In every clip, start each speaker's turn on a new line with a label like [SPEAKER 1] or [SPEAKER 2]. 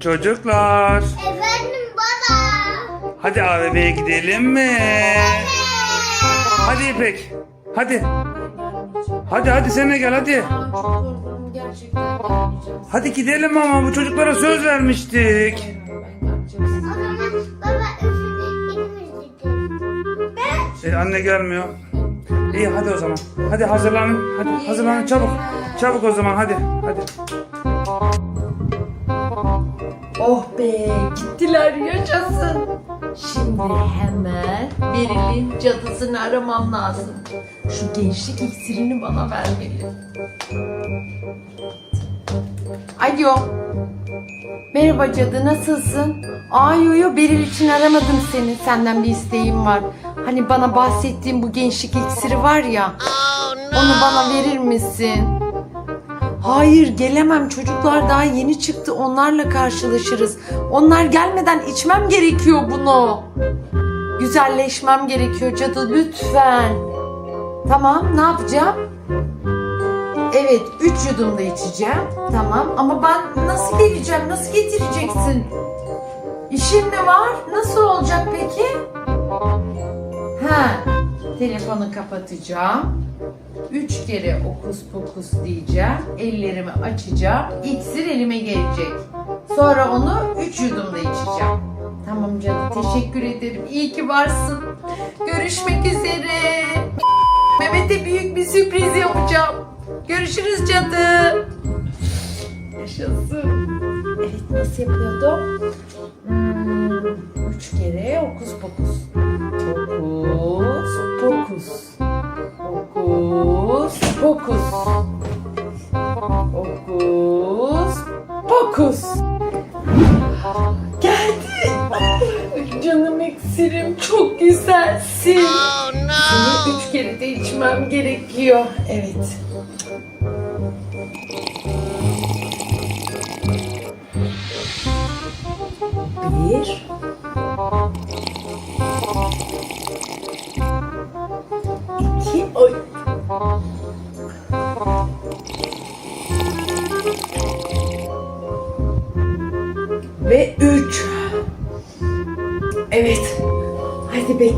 [SPEAKER 1] Çocuklar.
[SPEAKER 2] Efendim baba.
[SPEAKER 1] Hadi AVM'ye gidelim mi? Hadi İpek. Hadi. Hadi hadi sen de gel hadi. Hadi gidelim ama bu çocuklara söz vermiştik.
[SPEAKER 3] Ben geleceğim.
[SPEAKER 2] O zaman baba üstüne ikimiz gidelim. Ben
[SPEAKER 1] E, anne gelmiyor. İyi hadi o zaman. Hadi hazırlanın. Hadi hazırlanın çabuk. Çabuk o zaman hadi. Hadi.
[SPEAKER 3] Oh be gittiler yaşasın. Şimdi hemen Beril'in cadısını aramam lazım. Şu gençlik iksirini bana vermeli. Alo. Merhaba cadı nasılsın? Ay yo yo Beril için aramadım seni. Senden bir isteğim var. Hani bana bahsettiğim bu gençlik iksiri var ya. Onu bana verir misin? Hayır gelemem çocuklar daha yeni çıktı onlarla karşılaşırız. Onlar gelmeden içmem gerekiyor bunu. Güzelleşmem gerekiyor cadı lütfen. Tamam ne yapacağım? Evet 3 yudum da içeceğim. Tamam ama ben nasıl geleceğim? Nasıl getireceksin? İşin mi var? Nasıl olacak peki? Ha, telefonu kapatacağım. Üç kere okus pokus diyeceğim. Ellerimi açacağım. İksir elime gelecek. Sonra onu üç yudumda içeceğim. Tamam canım teşekkür ederim. İyi ki varsın. Görüşmek üzere. Mehmet'e büyük bir sürpriz yapacağım. Görüşürüz cadı. Yaşasın. Evet nasıl yapıyordum? Hmm, üç kere okus pokus. Okus pokus. Okus pokus. Okus pokus. Geldi. Canım iksirim çok güzelsin. Seni üç kere de içmem gerekiyor. Evet.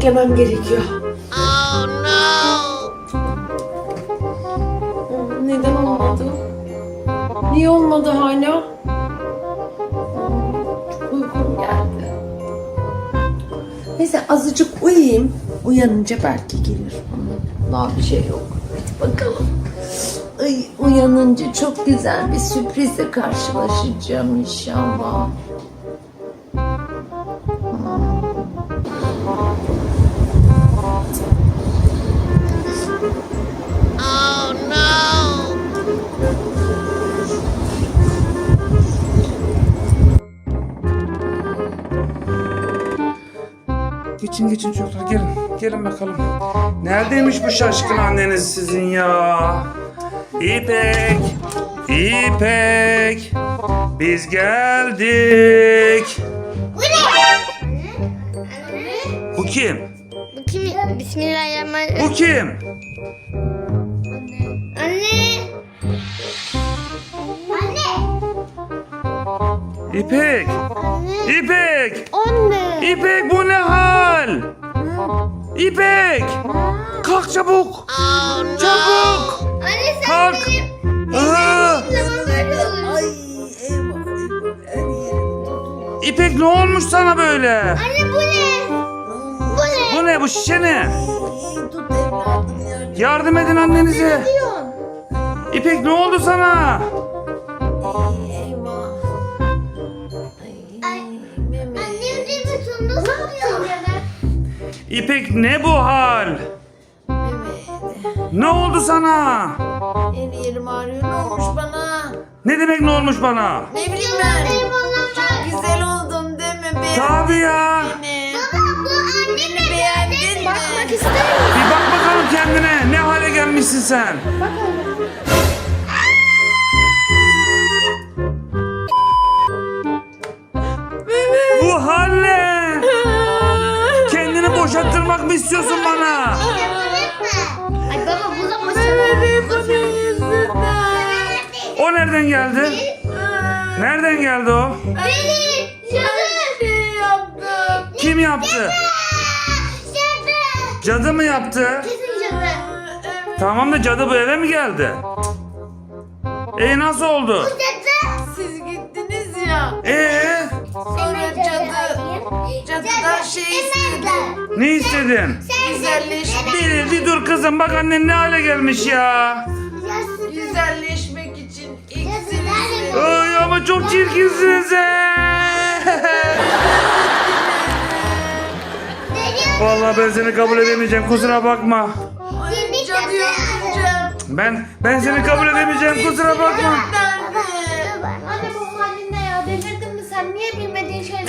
[SPEAKER 3] Beklemem gerekiyor. Hmm, Neden olmadı? Niye olmadı hala? Çok uykum geldi. Neyse azıcık uyuyayım. Uyanınca belki gelir. Daha bir şey yok. Hadi bakalım. Ay, uyanınca çok güzel bir sürprizle karşılaşacağım inşallah.
[SPEAKER 1] Geçin geçin çocuklar gelin. Gelin bakalım. Neredeymiş bu şaşkın anneniz sizin ya? İpek. İpek. Biz geldik.
[SPEAKER 2] bu ne?
[SPEAKER 1] Bu kim?
[SPEAKER 2] Bu kim? Bismillahirrahmanirrahim.
[SPEAKER 1] Bu kim? İpek. İpek.
[SPEAKER 2] Anne.
[SPEAKER 1] İpek bu ne hal? İpek. Kalk çabuk. Çabuk.
[SPEAKER 2] Anne sen
[SPEAKER 1] Kalk.
[SPEAKER 2] benim
[SPEAKER 1] Aa. İpek ne olmuş sana böyle?
[SPEAKER 2] Anne bu ne? Bu ne?
[SPEAKER 1] Bu ne bu şişe ne?
[SPEAKER 3] Yardım.
[SPEAKER 1] Edin annenize.
[SPEAKER 2] Diyorsun.
[SPEAKER 1] İpek ne oldu sana? İpek ne bu hal?
[SPEAKER 3] Mehmet.
[SPEAKER 1] Ne oldu sana?
[SPEAKER 3] Her yerim ağrıyor. Ne olmuş bana?
[SPEAKER 1] Ne demek ne olmuş bana?
[SPEAKER 3] Ne bileyim ben.
[SPEAKER 2] Var.
[SPEAKER 3] Güzel oldun değil mi? Beğendin
[SPEAKER 1] Tabii ya.
[SPEAKER 3] beni.
[SPEAKER 2] Baba bu annem
[SPEAKER 3] Beni beğendin mi? Bakmak
[SPEAKER 1] Bir bak bakalım kendine. Ne hale gelmişsin sen? Bu boşalttırmak mı istiyorsun bana?
[SPEAKER 2] Ay baba bu da
[SPEAKER 3] Evet, bunun yüzünden.
[SPEAKER 1] O nereden geldi? Nereden geldi o?
[SPEAKER 2] Benim. Cadı.
[SPEAKER 3] şey yaptım.
[SPEAKER 1] Kim yaptı?
[SPEAKER 2] Cadı.
[SPEAKER 1] Cadı mı yaptı?
[SPEAKER 2] Kesin cadı.
[SPEAKER 1] Tamam da cadı bu eve mi geldi? E nasıl oldu?
[SPEAKER 2] Cadı.
[SPEAKER 3] Siz gittiniz ya.
[SPEAKER 1] Ee
[SPEAKER 3] Sonra cadı, cadıdan şey istedi.
[SPEAKER 1] Ne istedin?
[SPEAKER 3] Güzelleşmek,
[SPEAKER 1] Bir, bir dur kızım bak annen ne hale gelmiş ya.
[SPEAKER 3] güzelleşmek için istedi.
[SPEAKER 1] Ay ama çok çirkinsiniz he. Vallahi ben seni kabul edemeyeceğim kusura bakma.
[SPEAKER 3] Ay, cadıyı öldüreceğim.
[SPEAKER 1] Ben ben seni kabul edemeyeceğim kusura bakma.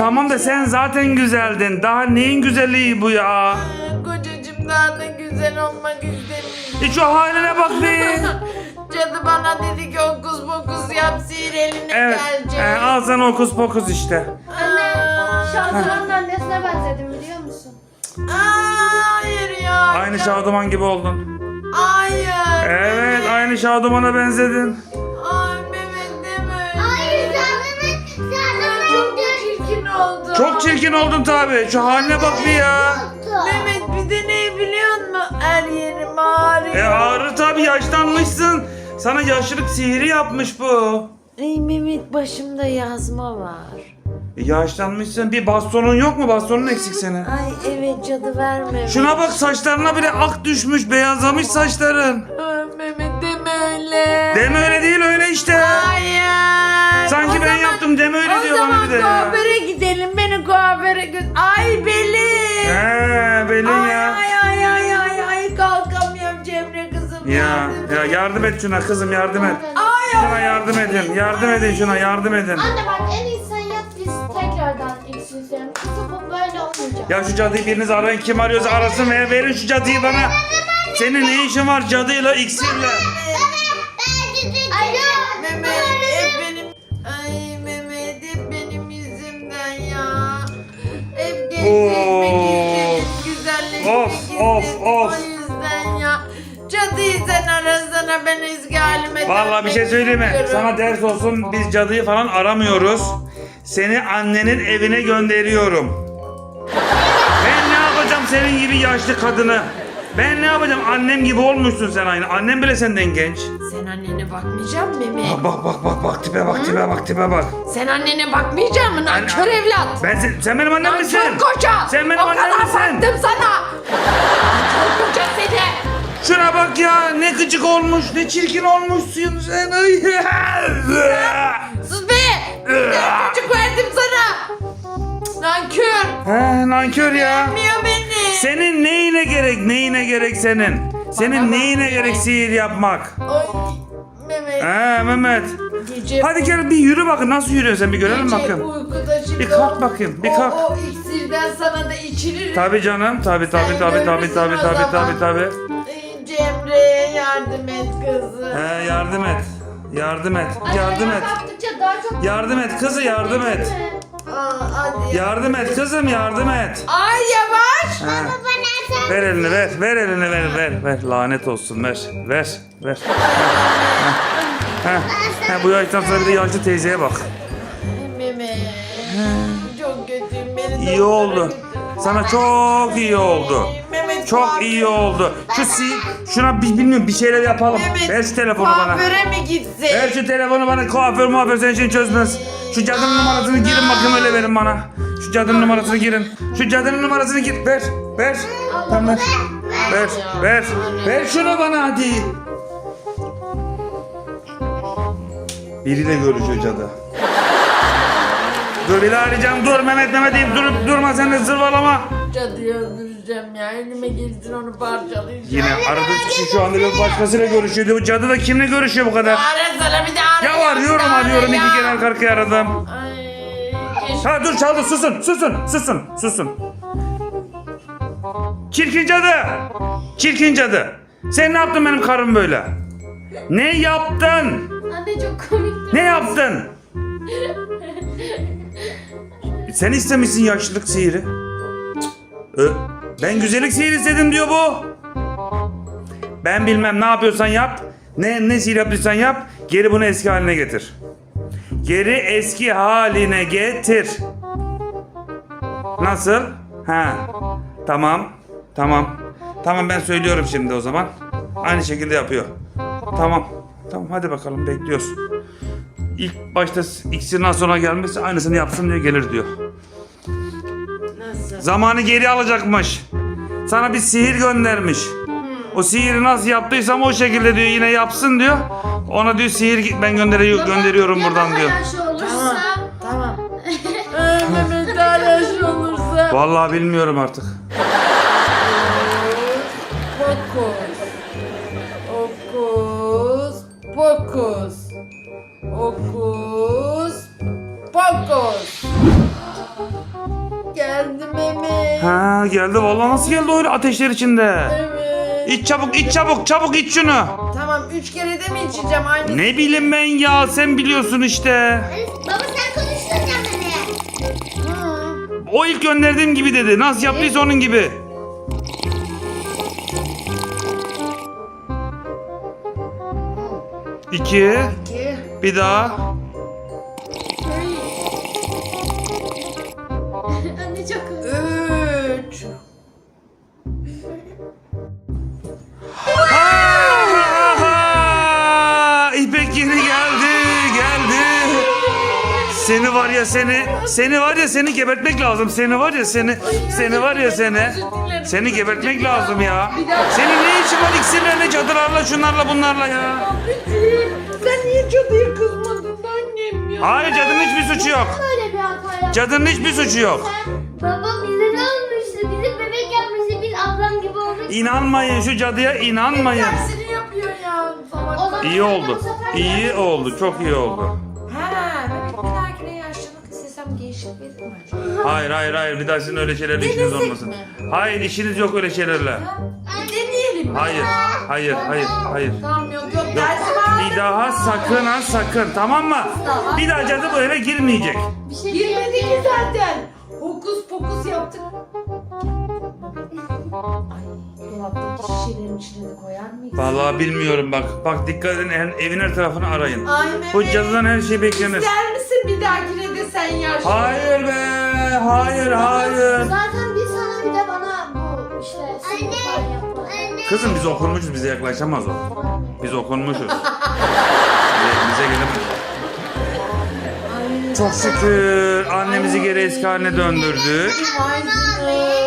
[SPEAKER 1] Tamam da sen zaten güzeldin. Daha neyin güzelliği bu ya?
[SPEAKER 3] Kocacığım daha da güzel olmak istemiyor.
[SPEAKER 1] Hiç o haline bak be.
[SPEAKER 3] Cadı bana dedi ki okus pokus yap sihir eline
[SPEAKER 1] Evet.
[SPEAKER 3] gelecek.
[SPEAKER 1] e, al sana okus pokus işte.
[SPEAKER 2] Anne
[SPEAKER 3] Aa,
[SPEAKER 2] Şadıran'ın annesine benzedim biliyor musun?
[SPEAKER 3] Aa, hayır ya.
[SPEAKER 1] Aynı Şaduman gibi oldun.
[SPEAKER 3] Hayır.
[SPEAKER 1] Evet aynı Şaduman'a benzedin.
[SPEAKER 3] Çok çirkin
[SPEAKER 1] oldun tabi. Şu haline bak bir ya.
[SPEAKER 3] Mehmet bir de ne biliyor musun? Her yerim ağrıyor.
[SPEAKER 1] E ağrı tabi yaşlanmışsın. Sana yaşlılık sihiri yapmış bu.
[SPEAKER 3] Ey Mehmet başımda yazma var.
[SPEAKER 1] E, yaşlanmışsın. Bir bastonun yok mu? Bastonun eksik senin.
[SPEAKER 3] Ay evet cadı verme.
[SPEAKER 1] Şuna bak saçlarına bile ak düşmüş. Beyazlamış saçların.
[SPEAKER 3] Ay, Mehmet deme öyle.
[SPEAKER 1] Deme öyle değil öyle işte.
[SPEAKER 3] Hayır.
[SPEAKER 1] Sanki
[SPEAKER 3] O
[SPEAKER 1] ben
[SPEAKER 3] zaman-
[SPEAKER 1] yaptım deme öyle
[SPEAKER 3] O
[SPEAKER 1] diyor bana
[SPEAKER 3] zaman
[SPEAKER 1] bir de ya.
[SPEAKER 3] kuaföre gidelim. Beni kuaföre götür. Ay belim.
[SPEAKER 1] He belin
[SPEAKER 3] Ay
[SPEAKER 1] ya.
[SPEAKER 3] ay ay ay ay ay kalkamıyorum Cemre kızım.
[SPEAKER 1] Ya
[SPEAKER 3] yardım
[SPEAKER 1] ya
[SPEAKER 3] et.
[SPEAKER 1] yardım et şuna kızım yardım et.
[SPEAKER 3] Ay
[SPEAKER 1] Şuna yardım edin. Yardım edin şuna yardım edin.
[SPEAKER 2] Anne bak en iyi sen yap biz tekrardan eksizelim. Kızım bu böyle olmayacak.
[SPEAKER 1] Ya şu cadıyı biriniz arayın. Kim arıyorsa arasın ve verin şu cadıyı bana. Senin ne işin var cadıyla iksirle?
[SPEAKER 3] Güzelleşmek
[SPEAKER 1] Of, of, of.
[SPEAKER 3] O yüzden ya. Cadıyı sen arasana ben eski halime
[SPEAKER 1] Vallahi bir şey söyleyeyim mi? Sana ders olsun biz cadıyı falan aramıyoruz. Seni annenin evine gönderiyorum. Ben ne yapacağım senin gibi yaşlı kadını? Ben ne yapacağım? Annem gibi olmuşsun sen aynı. Annem bile senden genç.
[SPEAKER 3] Sen annene bakmayacak mısın Mehmet?
[SPEAKER 1] Bak bak bak bak bak tipe bak tipe bak tipe bak.
[SPEAKER 3] Sen annene bakmayacak mısın? Nankör evlat.
[SPEAKER 1] Ben sen, sen benim annem misin?
[SPEAKER 3] Nankör koca.
[SPEAKER 1] Sen benim
[SPEAKER 3] o
[SPEAKER 1] annem
[SPEAKER 3] kadar
[SPEAKER 1] misin?
[SPEAKER 3] baktım sana. Nankör koca seni.
[SPEAKER 1] Şuna bak ya ne gıcık olmuş ne çirkin olmuşsun sen. Ay.
[SPEAKER 3] Sus be. Ben çocuk verdim sana. Nankör.
[SPEAKER 1] He nankör ya.
[SPEAKER 3] Bilmiyor beni.
[SPEAKER 1] Senin neyine gerek neyine gerek senin? Senin neyine gerek sihir yapmak?
[SPEAKER 3] Ay Mehmet.
[SPEAKER 1] He Mehmet.
[SPEAKER 3] Gece,
[SPEAKER 1] Hadi gel bir yürü bakın nasıl yürüyorsun sen bir görelim
[SPEAKER 3] gece uykuda şimdi
[SPEAKER 1] Bir kalk bakayım, bir
[SPEAKER 3] o-
[SPEAKER 1] kalk.
[SPEAKER 3] O, iksirden sana da içiririm.
[SPEAKER 1] Tabi canım tabi tabi
[SPEAKER 3] Sen
[SPEAKER 1] tabi tabi tabi
[SPEAKER 3] o
[SPEAKER 1] tabi
[SPEAKER 3] zaman.
[SPEAKER 1] tabi tabi.
[SPEAKER 3] Ay, Cemre'ye yardım et kızım.
[SPEAKER 1] He yardım et. Yardım et. Yardım et.
[SPEAKER 2] daha çok
[SPEAKER 1] Yardım et kızı yardım et.
[SPEAKER 3] Aa, hadi.
[SPEAKER 1] Yardım et kızım yardım et.
[SPEAKER 3] Ay yavaş.
[SPEAKER 2] Bana sen
[SPEAKER 1] Ver elini ver. Ver elini ver ver ver. Lanet olsun ver. Ver. Ver. Heh. Heh. Heh, bu yaştan sonra bir de yaşlı teyzeye bak.
[SPEAKER 3] Mehmet. Çok kötüyüm. Beni
[SPEAKER 1] İyi
[SPEAKER 3] doktora
[SPEAKER 1] oldu.
[SPEAKER 3] götür.
[SPEAKER 1] Sana çok iyi oldu.
[SPEAKER 3] Mehmet
[SPEAKER 1] Çok iyi oldu. Şu si şuna bir bilmiyorum bir şeyler yapalım.
[SPEAKER 3] Mehmet,
[SPEAKER 1] Ver şu telefonu bana.
[SPEAKER 3] Kuaföre mi gitsin?
[SPEAKER 1] Ver şu telefonu bana kuaför muaför senin için çözmez. Şu cadının numarasını girin bakayım öyle verin bana. Cadının numarasını girin. Şu cadının numarasını gir. Ver. Ver. Tamam ver. Ver. Ver. Ver şunu bana hadi. Biriyle görüşüyor cadı. Dur bir daha arayacağım. Dur Mehmet Mehmet deyip durup durma sen de zırvalama.
[SPEAKER 3] Cadıyı öldüreceğim ya. Elime gelsin onu parçalayacağım.
[SPEAKER 1] Yine aradığı kişi şu anda bir başkasıyla görüşüyor. Bu cadı da kimle görüşüyor bu kadar?
[SPEAKER 3] Arasana bir de ara.
[SPEAKER 1] Ya arıyorum arıyorum
[SPEAKER 3] ara
[SPEAKER 1] iki kere arka arkaya aradım.
[SPEAKER 3] Ay, keşke
[SPEAKER 1] Ha dur çaldı susun susun susun susun. Çirkin cadı. Çirkin cadı. Sen ne yaptın benim karım böyle? Ne yaptın?
[SPEAKER 2] Anne çok komikti.
[SPEAKER 1] Ne yaptın? Sen istemişsin yaşlılık sihiri. Ö, ben güzellik sihiri istedim diyor bu. Ben bilmem ne yapıyorsan yap. Ne, ne sihir yapıyorsan yap. Geri bunu eski haline getir. Geri eski haline getir. Nasıl? Ha. Tamam. Tamam. Tamam ben söylüyorum şimdi o zaman. Aynı şekilde yapıyor. Tamam. Tamam hadi bakalım bekliyoruz. İlk başta iksirin az sonra gelmesi aynısını yapsın diyor gelir diyor.
[SPEAKER 3] Nasıl?
[SPEAKER 1] Zamanı geri alacakmış. Sana bir sihir göndermiş. O sihiri nasıl yaptıysam o şekilde diyor yine yapsın diyor. Ona diyor sihir ben gönderiyor, gönderiyorum
[SPEAKER 2] Ya
[SPEAKER 1] buradan diyor.
[SPEAKER 2] olursa.
[SPEAKER 3] Tamam. Ee, Mehmet yaşlı olursa.
[SPEAKER 1] Vallahi bilmiyorum artık.
[SPEAKER 3] Fokus. Okus. Pokus. Okus. Pokus. Geldi Mehmet.
[SPEAKER 1] Ha geldi vallahi nasıl geldi öyle ateşler içinde.
[SPEAKER 3] Evet.
[SPEAKER 1] İç çabuk iç çabuk çabuk iç şunu.
[SPEAKER 3] Tamam üç kere de mi içeceğim aynı?
[SPEAKER 1] Ne bileyim ben ya sen biliyorsun işte.
[SPEAKER 2] Baba sen konuştun ya beni.
[SPEAKER 3] Hı.
[SPEAKER 1] O ilk gönderdiğim gibi dedi. Nasıl yaptıysa onun gibi. İki.
[SPEAKER 3] İki.
[SPEAKER 1] Bir daha.
[SPEAKER 2] Anne çok
[SPEAKER 3] Üç.
[SPEAKER 1] Seni var ya seni, seni var ya seni gebertmek lazım. Seni var ya seni, seni var ya seni. Seni gebertmek lazım ya. Senin ne işin var iksirlerle, cadılarla, şunlarla, bunlarla ya.
[SPEAKER 3] Sen niye cadıya kızmadın annem ya?
[SPEAKER 1] Hayır cadının hiçbir suçu yok.
[SPEAKER 2] böyle bir hata yaptın.
[SPEAKER 1] Cadının hiçbir suçu yok.
[SPEAKER 2] Baba bize ne olmuştu? Bizim bebek yapmıştı. Biz ablam gibi olduk.
[SPEAKER 1] İnanmayın şu cadıya inanmayın.
[SPEAKER 3] Tersini yapıyor ya. Salak.
[SPEAKER 1] İyi oldu. İyi oldu. Çok iyi oldu. Hayır hayır hayır bir daha sizin öyle şeylerle işiniz
[SPEAKER 3] Denesek
[SPEAKER 1] olmasın.
[SPEAKER 3] mi?
[SPEAKER 1] Hayır işiniz yok öyle şeylerle.
[SPEAKER 3] Bir deneyelim mi?
[SPEAKER 1] Hayır hayır hayır hayır.
[SPEAKER 3] Tamam yok yok dersimi aldım.
[SPEAKER 1] Bir daha sakın ha sakın tamam mı? Bir daha cadı bu eve girmeyecek.
[SPEAKER 2] Bir şey
[SPEAKER 3] Girmedi ki zaten. Hokus pokus yaptık. Ay dolaptaki şişelerin içine de koyar mıyız?
[SPEAKER 1] Vallahi bilmiyorum bak. Bak dikkat edin her- evin her tarafını arayın.
[SPEAKER 3] Ay Mehmet.
[SPEAKER 1] Bu cadıdan her şey beklenir.
[SPEAKER 3] İster misin bir dahakine de sen yaşlı?
[SPEAKER 1] Hayır be hayır hayır.
[SPEAKER 2] Zaten bir sana bir de bana bu işte Anne. yaptı.
[SPEAKER 1] Kızım biz okunmuşuz bize yaklaşamaz o. Biz okunmuşuz. bize, bize gelemez. Çok şükür annemizi geri eski haline döndürdük.
[SPEAKER 3] Ay canım.